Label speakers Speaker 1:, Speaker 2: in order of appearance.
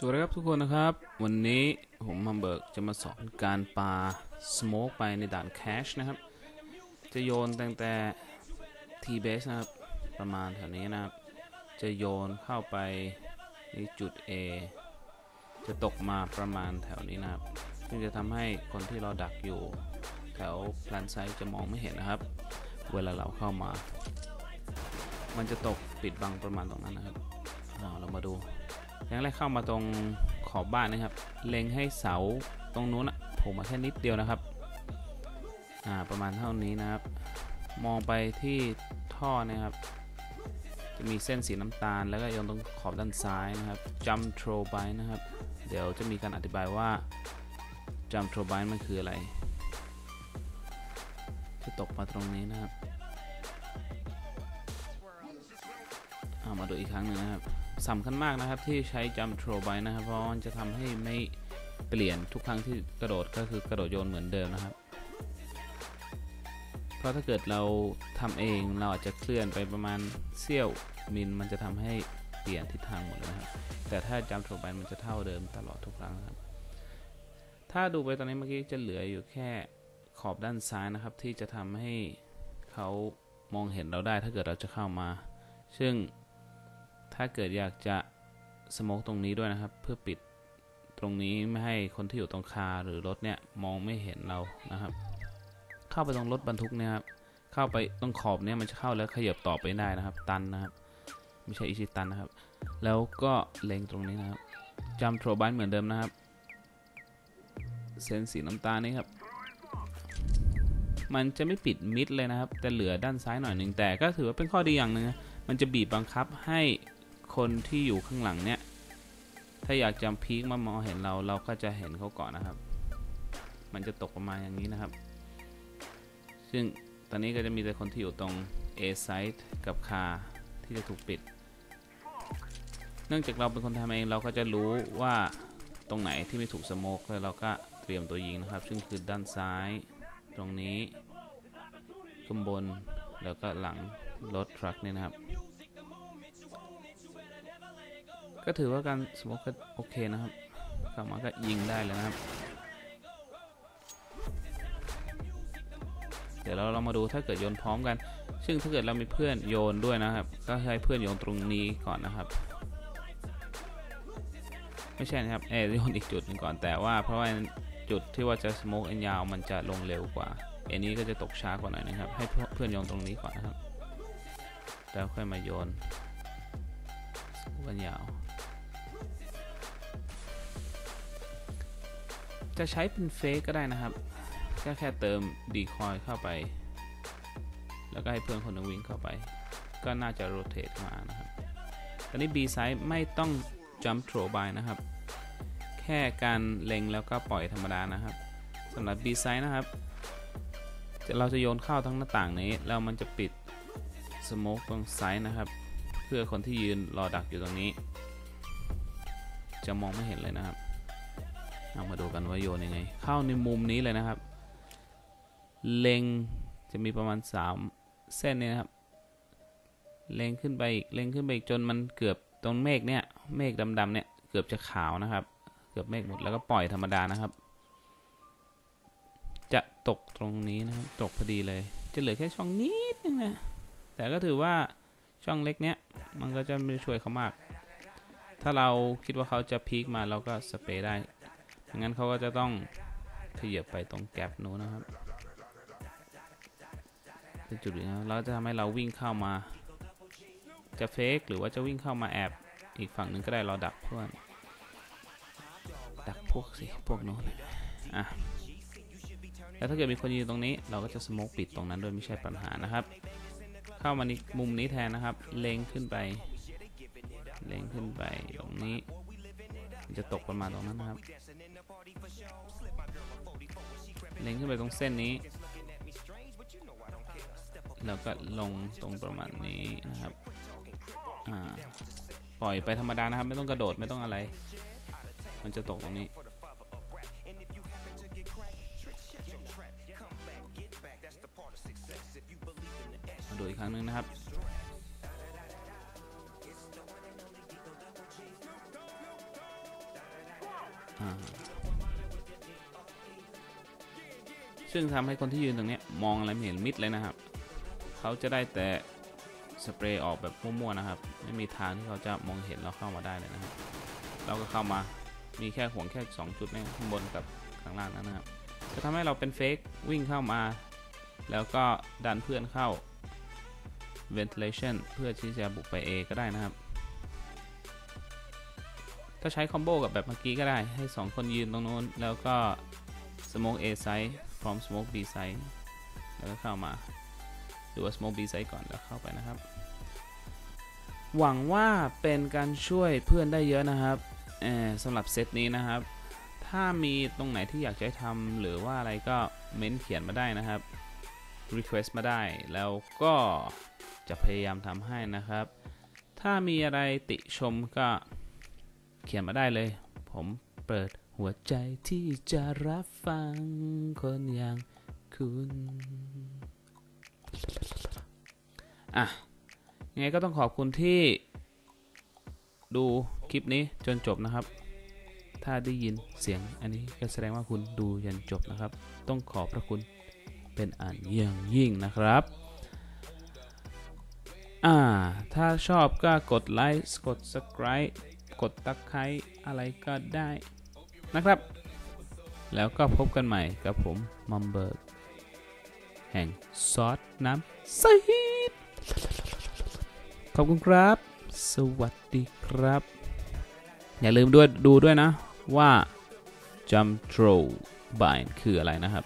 Speaker 1: สวัสดีครับทุกคนนะครับ วันนี้ผมมัมเบิร์กจะมาสอนการปาสโมกไปในด่านแคชนะครับ จะโยนตั้งแต่ทีเบสนะครับ ประมาณแถวนี้นะครับ จะโยนเข้าไปในจุด A จะตกมาประมาณแถวนี้นะครับ ซึ่งจะทำให้คนที่เราดักอยู่ แถวแพลนไซจะมองไม่เห็นนะครับ เวลาเราเข้ามา มันจะตกปิดบังประมาณตรงนั้นนะครับเอเรามาดู อย่างแรกเข้ามาตรงขอบบ้านนะครับ เล็งให้เสาตรงนู้นอะผล่มาแค่นิดเดียวนะครับอ่าประมาณเท่านี้นะครับ มองไปที่ท่อนะครับ จะมีเส้นสีน้ำตาล แล้วก็โยนตรงขอบด้านซ้ายนะครับ jump throw bind นะครับ เดี๋ยวจะมีการอธิบายว่า jump throw bind มันคืออะไร จะตกมาตรงนี้นะครับเอามาดูอีกครั้งหนึ่งนะครับ สำคัญมากนะครับที่ใช้ jump throw by นะครับ เพราะมันจะทำให้ไม่เปลี่ยนทุกครั้งที่กระโดดก็คือกระโดดโยนเหมือนเดิมนะครับ เพราะถ้าเกิดเราทำเองเราอาจจะเคลื่อนไปประมาณเสี้ยวมิลมันจะทำให้เปลี่ยนทิศทางหมดเลยนะครับ แต่ถ้า jump throw by มันจะเท่าเดิมตลอดทุกครั้งครับ ถ้าดูไปตอนนี้เมื่อกี้จะเหลืออยู่แค่ขอบด้านซ้ายนะครับ ที่จะทำให้เขามองเห็นเราได้ถ้าเกิดเราจะเข้ามา ซึ่ง ถ้าเกิดอยากจะสโมกตรงนี้ด้วยนะครับ เพื่อปิดตรงนี้ไม่ให้คนที่อยู่ตรงคาหรือรถเนี่ยมองไม่เห็นเรานะครับ เข้าไปตรงรถบรรทุกเนี่ยครับเข้าไปตรงขอบเนี่ยมันจะเข้าแล้วขยับต่อไปได้นะครับ ตันนะครับ ไม่ใช่อิชิตันนะครับ แล้วก็เล็งตรงนี้นะครับจำโทรบันเหมือนเดิมนะครับ เส้นสีน้ำตาลนี่ครับ มันจะไม่ปิดมิดเลยนะครับ แต่เหลือด้านซ้ายหน่อยหนึ่งแต่ก็ถือว่าเป็นข้อดีอย่างหนึ่งนะมันจะบีบบังคับให้ คนที่อยู่ข้างหลังเนี่ย ถ้าอยากจำพีคมามองเห็นเราเราก็จะเห็นเขาก่อนนะครับ มันจะตกประมาณอย่างนี้นะครับ ซึ่งตอนนี้ก็จะมีแต่คนที่อยู่ตรง A side กับคาที่จะถูกปิด เนื่องจากเราเป็นคนทำเองเราก็จะรู้ว่าตรงไหนที่ไม่ถูกสโมกแล้วเราก็เตรียมตัวยิงนะครับ ซึ่งคือด้านซ้ายตรงนี้ข้างบนแล้วก็หลังรถทรัคเนี่ยนะครับ ก็ถือว่าการสโมกก็โอเคนะครับเข้ามาก็ยิงได้เลยนะครับ เดี๋ยวเราเรามาดูถ้าเกิดโยนพร้อมกัน ซึ่งถ้าเกิดเรามีเพื่อนโยนด้วยนะครับ ก็ให้เพื่อนโยนตรงนี้ก่อนนะครับ ไม่ใช่นะครับเออโยนอีกจุดหนึงก่อนแต่ว่าเพราะว่าจุดที่ว่าจะสโมกอันยาวมันจะลงเร็วกว่าอันนี้ก็จะตกช้ากว่าหน่อยนะครับ ให้เพื่อนโยนตรงนี้ก่อนนะครับ แล้วค่อยมาโยนสโมกอันยาว จะใช้เป็นเฟกก็ได้นะครับแค่แค่เติมดีคอยเข้าไป แล้วก็ให้เพื่อนคนหนึงวิ่งเข้าไป ก็น่าจะโรเตทมานะครับ ตอนนี้ B side ไม่ต้อง jump throw by นะครับ แค่การเล็งแล้วก็ปล่อยธรรมดานะครับสำหรับ B side นะครับ เราจะโยนเข้าทั้งหน้าต่างนี้ แล้วมันจะปิดสโมกตรงไซด์นะครับ เพื่อคนที่ยืนรอดักอยู่ตรงนี้ จะมองไม่เห็นเลยนะครับ เอามาดูกันว่าโยนยังไง เข้าในมุมนี้เลยนะครับ เล็งจะมีประมาณ 3 เส้นเนี่ยนะครับ เล็งขึ้นไปอีก เล็งขึ้นไปอีกจนมันเกือบตรงเมฆเนี่ย เมฆดำๆเนี่ยเกือบจะขาวนะครับ เกือบเมฆหมดแล้วก็ปล่อยธรรมดานะครับ จะตกตรงนี้นะครับ ตกพอดีเลย จะเหลือแค่ช่องนิดนึงนะ แต่ก็ถือว่าช่องเล็กเนี้ยมันก็จะไม่ช่วยเขามาก ถ้าเราคิดว่าเขาจะพีคมาเราก็สเปรย์ได้ งั้นเขาก็จะต้องขยับไปตรงแกลบนู้นนะครับเป็นจุดนี้นะแล้วจะทำให้เราวิ่งเข้ามา จะเฟกหรือว่าจะวิ่งเข้ามาแอบอีกฝั่งหนึ่งก็ได้เราดักเพื่อนดักพวกสิพวกนู้นอะแล้วถ้าเกิดมีคนยืนตรงนี้ เราก็จะสโมกปิดตรงนั้นโดยไม่ใช่ปัญหานะครับ เข้ามาในมุมนี้แทนนะครับ เล็งขึ้นไป เล็งขึ้นไปตรงนี้ จะตกประมาณตรงนั้นนะครับ เล็งขึ้นไปตรงเส้นนี้ แล้วก็ลงตรงประมาณนี้นะครับอ่าปล่อยไปธรรมดานะครับ ไม่ต้องกระโดดไม่ต้องอะไร มันจะตกตรงนี้มาดูอีกครั้งหนึ่งนะครับ ซึ่งทำให้คนที่ยืนตรงนี้มองอะไรไม่เห็นมิดเลยนะครับ เขาจะได้แต่สเปรย์ออกแบบมั่วๆนะครับ ไม่มีทางที่เขาจะมองเห็นเราเข้ามาได้เลยนะครับเราก็เข้ามามีแค่ห่วงแค่ 2 จุดนี่ข้างบนกับข้างล่างนั้นนะครับ จะทำให้เราเป็นเฟกวิ่งเข้ามา แล้วก็ดันเพื่อนเข้า ventilation เพื่อที่จะบุกไป A ก็ได้นะครับ ถ้าใช้คอมโบกับแบบเมื่อกี้ก็ได้ ให้ 2 คนยืนตรงโน้น แล้วก็ smoke A side พร้อม smoke B side แล้วก็เข้ามาหรือว่า smoke B side ก่อนแล้วเข้าไปนะครับ หวังว่าเป็นการช่วยเพื่อนได้เยอะนะครับเอ่อสำหรับเซตนี้นะครับ ถ้ามีตรงไหนที่อยากจะให้ทำหรือว่าอะไรก็เม้นเขียนมาได้นะครับ request มาได้ แล้วก็จะพยายามทำให้นะครับ ถ้ามีอะไรติชมก็ เขียนมาได้เลย ผมเปิดหัวใจที่จะรับฟังคนอย่างคุณ อะ ยังไงก็ต้องขอบคุณที่ ดูคลิปนี้จนจบนะครับ ถ้าได้ยินเสียงอันนี้ก็แสดงว่าคุณดูยันจบนะครับ ต้องขอบพระคุณเป็นอันยิ่งยิ่งนะครับ อ่า ถ้าชอบก็กดไลค์ กด subscribe กดตักไคร้อะไรก็ได้นะครับ แล้วก็พบกันใหม่กับผมมัมเบิร์กแห่งซอสน้ำซีดขอบคุณครับ สวัสดีครับ อย่าลืมด้วยดูด้วยนะว่า jump throw bind คืออะไรนะครับ